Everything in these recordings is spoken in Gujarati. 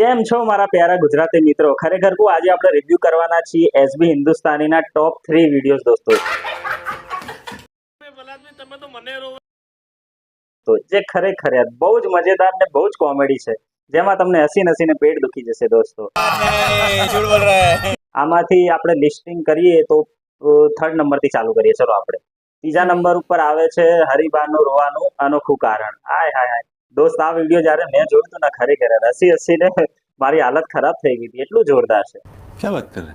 કેમ છો મારા પ્યારા ગુજરાતી મિત્રો? ખરેખર હું આજે આપણે રિવ્યુ કરવાના છીએ એસબી હિન્દુસ્તાનીના ટોપ થ્રી વિડીયોઝ દોસ્તો. તો જે ખરેખર બહુ જ મજેદાર ને બહુ જ કોમેડી છે. જેમાં તમને હસી હસીને પેટ દુખી જશે દોસ્તો. આમાંથી આપણે લિસ્ટિંગ કરીએ તો થર્ડ નંબરથી ચાલુ કરીએ. ચલો આપણે. ત્રીજા નંબર ઉપર આવે છે હરિબાનું રોવાનું અનોખું કારણ. હાય હાય હાય. દોસ્ત આ વીડિયો જયારે મેં જોયું તો ને ખરેખર હસી ને મારી હાલત ખરાબ થઈ ગઈ હતી. એટલું જોરદાર છે. ક્યાં વાત કરે?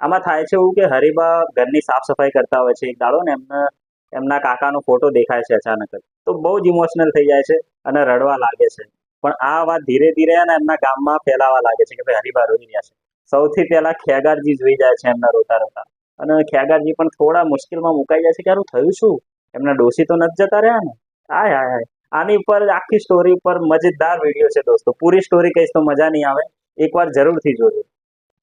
આમાં થાય છે એવું કે હરિબા ઘરની સાફ સફાઈ કરતા હોય છે. એક દાડો ને એમને એમના કાકાનો ફોટો દેખાય છે અચાનક તો બહુ જ ઇમોશનલ થઈ જાય છે અને રડવા લાગે છે. પણ આ વાત ધીરે ધીરે એમના ગામમાં ફેલાવા લાગે છે કે ભાઈ હરિબા રોઈ રહ્યા છે. સૌથી પહેલા ખેગારજી જોઈ જાય છે એમના રોતા રોતા. અને ખેગારજી પણ થોડા મુશ્કેલમાં મુકાઈ જાય છે કે આરું થયું શું? એમના ડોસી તો નથી જતા રહ્યા ને. આય હાય હાય આની ઉપર આખી સ્ટોરી ઉપર મજેદાર વીડિયો છે દોસ્તો. પૂરી સ્ટોરી કહીશ તો મજા નહીં આવે. એકવાર જરૂરથી જોજો.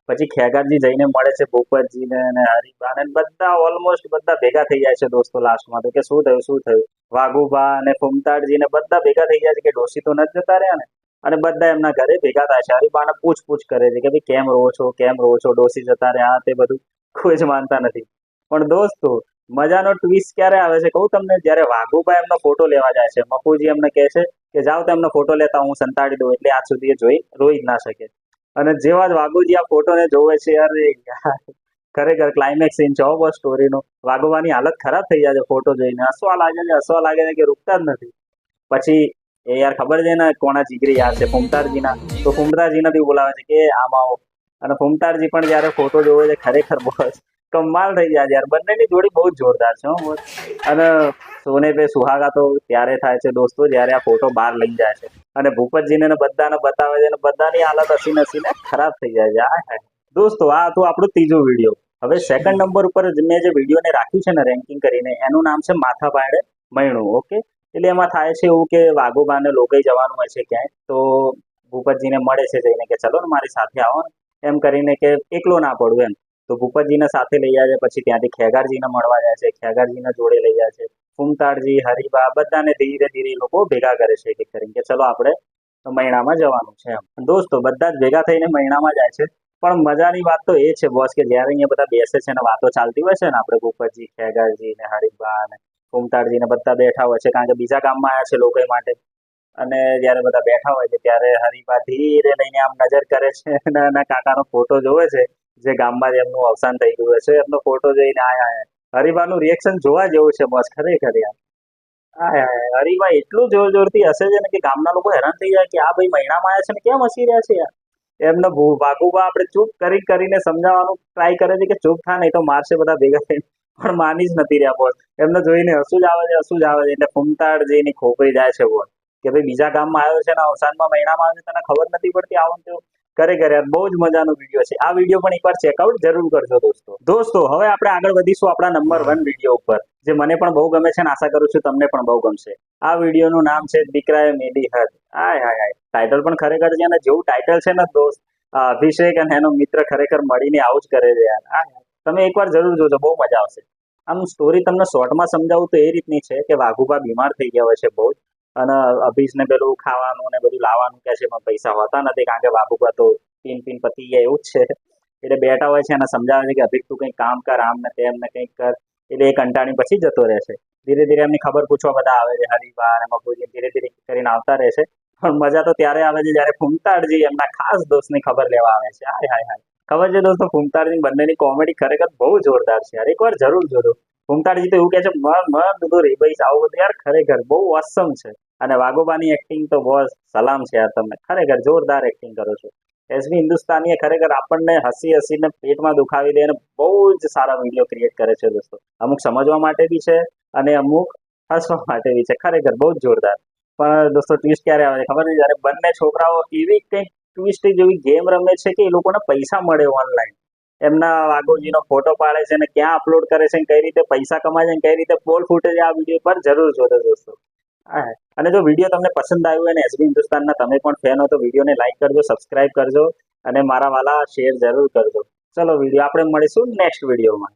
પછી ખેગારજી જઈને મળે છે ભૂપતજીને અને હરિબાને અને બધા ઓલમોસ્ટ બધા ભેગા થઈ જાય છે દોસ્તો લાસ્ટમાં તો કે શું થયું શું થયું? વાઘુભા અને ફુમતાડજી ને બધા ભેગા થઈ જાય છે કે ડોસી તો નથી જતા રહ્યા ને? અને બધા એમના ઘરે ભેગા થાય છે. હરિબાને પૂછપૂછ કરે છે કે ભાઈ, કેમ રહો છો? કેમ રહો છો? ડોસી જતા રહ્યા? તે બધું. કોઈ જ માનતા નથી. પણ દોસ્તો મજાનો ટ્વિસ્ટ ક્યારે આવે છે? કહું તમને, જ્યારે વાઘુભાઈ એમનો ફોટો લેવા જાય છે મકુજી એમને કહે છે કે, જાઓ તો ફોટો લેતા હું સંતાડી દઉં, એટલે આજ સુધી જોઈ, રોઈ જ ના શકે. અને જેવા જ વાઘુજી આ ફોટોને જોવે છે, અરે ખરેખર ક્લાઇમેક્સ સીન છે બસ સ્ટોરીનો વાઘોવાની હાલત ખરાબ થઈ જાય છે ફોટો જોઈને. હસવા લાગે છે, હસવા લાગે છે કે રૂકતા જ નથી. પછી, એ યાર ખબર છે ને કોના જીગરી યાર છે, ફુમતારજીના. તો ફુમતારજીને બી બોલાવે છે કે, આમાં અને ફુમતારજી પણ જ્યારે ફોટો જોવે છે, ખરેખર બસ કમાલ થઈ જાય યાર. બંનેની જોડી બહુ જોરદાર છે અને સોને પે સુહાગા તો ત્યારે થાય છે દોસ્તો, જ્યારે આ ફોટો બહાર લઈ જાય છે. અને ભૂપતજીને બધાને બતાવે છે અને બધાની હાલત હસી નસીને ખરાબ થઈ જાય છે. દોસ્તો, આ હતું આપણું ત્રીજું વીડિયો હવે સેકન્ડ નંબર ઉપર મેં જે વિડીયોને રાખ્યું છે ને રેન્કિંગ કરીને, એનું નામ છે માથા પાયડે મૈણું ઓકે એટલે એમાં થાય છે એવું કે વાઘોબાને લોકાઈ જવાનું હોય છે ક્યાંય, તો ભૂપતજીને મળે છે જઈને કે ચલો ને મારી સાથે આવો ને. એમ કરીને કે એકલો ના પડવું એમ. તો ભૂપતજીને સાથે લઈ છે, પછી ત્યાંથી ખેગારજીને મળવા જાય છે, ખેગારજીને જોડે લઈ જાય છે. ફૂમતાડજી હરિબા બધાને ધીરે ધીરે એ લોકો ભેગા કરે છે એક કરીને કે ચલો આપણે મહિનામાં જવાનું છે એમ. દોસ્તો, બધા જ ભેગા થઈને મહિનામાં જાય છે. પણ મજાની વાત તો એ છે બોસ કે જ્યારે અહીંયા બધા બેસે છે ને વાતો ચાલતી હોય છે ને આપણે ભૂપતજી ખેગારજી ને હરિબા ને ફૂમતાડજી ને બધા બેઠા હોય છે, કારણ કે બીજા ગામમાં આવ્યા છે લોકો માટે. અને જ્યારે બધા બેઠા હોય છે, ત્યારે હરિબા ધીરે લઈને આમ નજર કરે છે અને કાકાનો ફોટો જોવે છે. જે ગામમાં એમનું અવસાન થઈ ગયું છે એમનો ફોટો જોઈને આયા હરિબાનું રિએક્શન જોવા જેવું છે બસ ખરેખર યાર. આય એટલું જોર જોરથી હશે છે ને કે ગામના લોકો હેરાન થઈ જાય કે આ ભાઈ મહિનામાં આવ્યા છે ને કેમ હસી રહ્યા છે યાર? એમને ભૂ- ભાગુબા આપણે ચૂપ કરી કરીને સમજાવવાનું ટ્રાય કરે છે કે ચૂપ થા, નહીં તો મારશે બધા ભેગા થઈને. પણ માની જ નથી રહ્યા બોલ. એમને જોઈને હસું જ આવે છે, હસું જ આવે છે. એટલે ફૂમતાડ જઈને ખોપરી જાય છે બોલ. કે ભાઈ બીજા ગામમાં આવ્યો છે ને, અવસાનમાં મહિનામાં આવ્યો છે, તને ખબર નથી પડતી આવું તેવું? કરે યાર, બહુ જ મજાનો વીડિયો છે. આ વીડિયો પણ એકવાર ચેકઆઉટ જરૂર કરજો દોસ્તો. દોસ્તો, હવે આપણે આગળ વધીશું આપણા નંબર વન વીડિયો ઉપર, જે મને પણ બહુ ગમે છે અને આશા કરું છું તમને પણ બહુ ગમશે. આ વિડીયોનું નામ છે દીકરાએ મેલી હદ. હાય હાય હાય. ટાઇટલ પણ ખરેખર છે અને જેવું ટાઇટલ છે ને દોસ્ત અભિષેક અને એનો મિત્ર ખરેખર મળીને આવું જ કરે છે યાર. તમે એકવાર જરૂર જોજો, બહુ મજા આવશે. આમ સ્ટોરી તમને શોર્ટમાં સમજાવું તો એ રીતની છે કે વાઘુભા બીમાર થઈ ગયા હોય છે બહુ જ. અને અભીશને પેલું ખાવાનું ને બધું લાવવાનું કે છે પણ પૈસા હોતા નથી, કારણ કે વાઘુબા તો પીન પીન પતી ગયા એવું જ છે. એટલે બેઠા હોય છે અને સમજાવે છે કે અભિક તું કંઈક કામ કર, આમ ને તેમ ને કંઈક કર. એટલે એ કંટાળી પછી જતો રહે છે. ધીરે ધીરે એમની ખબર પૂછવા બધા આવે છે હરિવાર મકુજી ધીરે ધીરે કરીને આવતા રહે છે. પણ મજા તો ત્યારે આવે છે જ્યારે ફૂમતાડજી એમના ખાસ દોસ્તની ખબર લેવા આવે છે. હાય હાય હાય. ખબર છે દોસ્તો, ફૂમતાડજી બંનેની કોમેડી ખરેખર બહુ જોરદાર છે. યાર એકવાર જરૂર જોજો. ફૂમતાડજી તો એવું કહે છે, મન મન બધું રે ભાઈ આવું બધું યાર, ખરેખર બહુ અસમ છે. અને વાઘોબાની એક્ટિંગ તો બહુ સલામ છે યાર તમે ખરેખર જોરદાર એક્ટિંગ કરો છો. એસબી હિન્દુસ્તાનીએ ખરેખર આપણને હસી હસીને પેટમાં દુખાવી દે અને બહુ જ સારા વીડિયો ક્રિએટ કરે છે દોસ્તો. અમુક સમજવા માટે બી છે અને અમુક હસવા માટે બી છે. ખરેખર બહુ જ જોરદાર. પણ દોસ્તો ટ્વિસ્ટ ક્યારે આવે છે? ખબર નહીં, જ્યારે બંને છોકરાઓ એવી કંઈક ટ્વિસ્ટ જેવી ગેમ રમે છે કે એ લોકોને પૈસા મળે ઓનલાઈન એમના વાઘોજીનો ફોટો પાડે છે અને ક્યાં અપલોડ કરે છે કઈ રીતે પૈસા કમાય છે કઈ રીતે પોલ ફૂટે છે આ વીડિયો પર જરૂર જોજો દોસ્તો. અને જો વીડિયો તમને પસંદ આવ્યો અને એસબી હિન્દુસ્તાનના તમે પણ ફેન હો તો વિડીયોને લાઈક કરજો સબસ્ક્રાઇબ કરજો અને મારા વાલા શેર જરૂર કરજો. ચલો વીડિયો આપણે મળીશું નેક્સ્ટ વિડીયોમાં